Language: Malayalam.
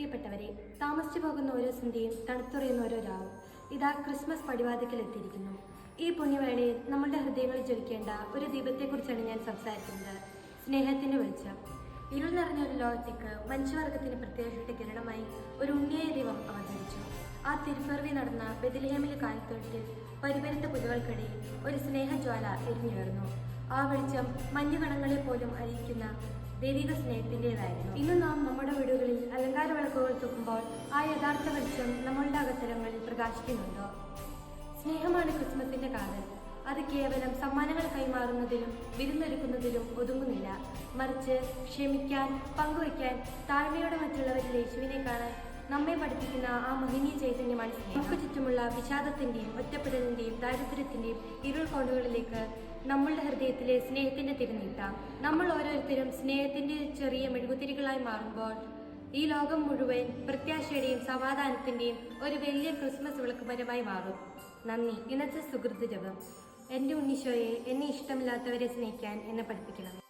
പ്രിയപ്പെട്ടവരെ താമസിച്ചു പോകുന്ന ഓരോ സന്ധ്യയും തണുത്തുറയുന്ന ഓരോ രാവും ഇതാ ക്രിസ്മസ് പടിവാതിക്കൽ എത്തിയിരിക്കുന്നു ഈ പുണ്യവേളയിൽ നമ്മളുടെ ഹൃദയങ്ങളിൽ ജ്വലിക്കേണ്ട ഒരു ദീപത്തെക്കുറിച്ചാണ് ഞാൻ സംസാരിക്കുന്നത്. സ്നേഹത്തിന്റെ വെളിച്ചം. ഇരുൾ നിറഞ്ഞ ഒരു ലോകത്തേക്ക് മനുഷ്യവർഗത്തിന് പ്രത്യേകയുടെ കിരണമായി ഒരു ഉണ്ണിയായ ദൈവം അവതരിച്ചു. ആ തിരുപ്പിറവി നടന്ന ബെതിലഹേമിലെ കാലത്തൊഴുത്തിൽ പരിപരുത്ത പുലുകൾക്കിടയിൽ ഒരു സ്നേഹജ്വാല എരിഞ്ഞുയർന്നു ആ വെളിച്ചം മഞ്ഞുകണങ്ങളെ പോലും അറിയിക്കുന്ന ദൈവിക സ്നേഹത്തിന്റെതായിരുന്നു. ഇന്ന് നാം നമ്മുടെ വിളക്കുകൾ തൂക്കുമ്പോൾ ആ യഥാർത്ഥ വെളിച്ചം നമ്മളുടെ അകത്തരങ്ങളിൽ പ്രകാശിക്കുന്നുണ്ടോ? സ്നേഹമാണ് ക്രിസ്മസിന്റെ കാതൽ. അത് കേവലം സമ്മാനങ്ങൾ കൈമാറുന്നതിലും വിരുന്നൊരുക്കുന്നതിലും ഒതുങ്ങുന്നില്ല. മറിച്ച് ക്ഷമിക്കാൻ പങ്കുവയ്ക്കാൻ താഴ്മയോടെ മറ്റുള്ളവരിൽ യേശുവിനെ കാണാൻ നമ്മെ പഠിപ്പിക്കുന്ന ആ മഹനീയ ചൈതന്യമാണ് നമുക്ക് ചുറ്റുമുള്ള വിഷാദത്തിന്റെയും ഒറ്റപ്പെടലിന്റെയും ദാരിദ്ര്യത്തിന്റെയും ഇരുൾ കോണുകളിലേക്ക് നമ്മളുടെ ഹൃദയത്തിലെ സ്നേഹത്തിന്റെ തിരുനീട്ടാം. നമ്മൾ ഓരോരുത്തരും സ്നേഹത്തിന്റെ ചെറിയ മെഴുകുതിരികളായി മാറുമ്പോൾ ഈ ലോകം മുഴുവൻ പ്രത്യാശയുടെയും സമാധാനത്തിന്റെയും ഒരു വലിയ ക്രിസ്മസ് വിളക്കുപരമായി മാറും. നന്ദി. ഇന്നത്തെ സുഹൃത്ത് ജപം. എന്റെ ഉണ്ണിശോയെ എന്നെ ഇഷ്ടമില്ലാത്തവരെ സ്നേഹിക്കാൻ എന്നെ പഠിപ്പിക്കണം.